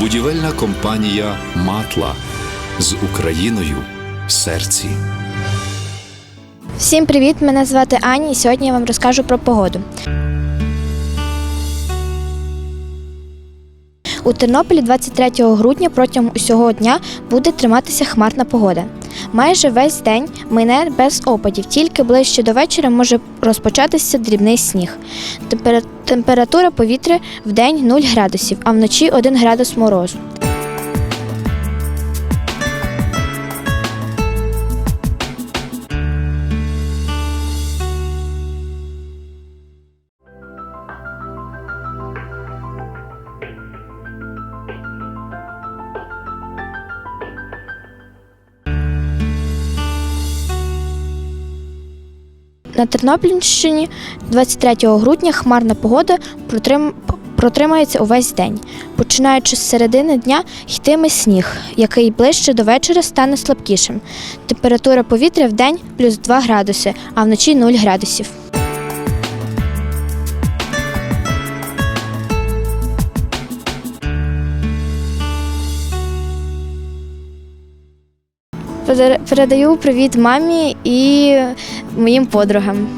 Будівельна компанія Матла з Україною в серці. Всім привіт! Мене звати Аня, і сьогодні я вам розкажу про погоду. У Тернополі 23 грудня протягом усього дня буде триматися хмарна погода. Майже весь день мине без опадів, тільки ближче до вечора може розпочатися дрібний сніг. Температура повітря в день 0 градусів, а вночі 1 градус морозу. На Тернопільщині 23 грудня хмарна погода протрим... протримається увесь день. Починаючи з середини дня йтиме сніг, який ближче до вечора стане слабкішим. Температура повітря в день плюс 2 градуси, а вночі 0 градусів. Передаю привіт мамі і моїм подругам.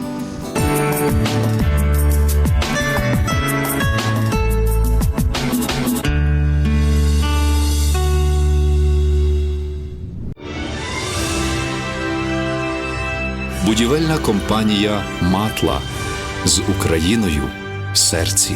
Будівельна компанія Матла з Україною в серці.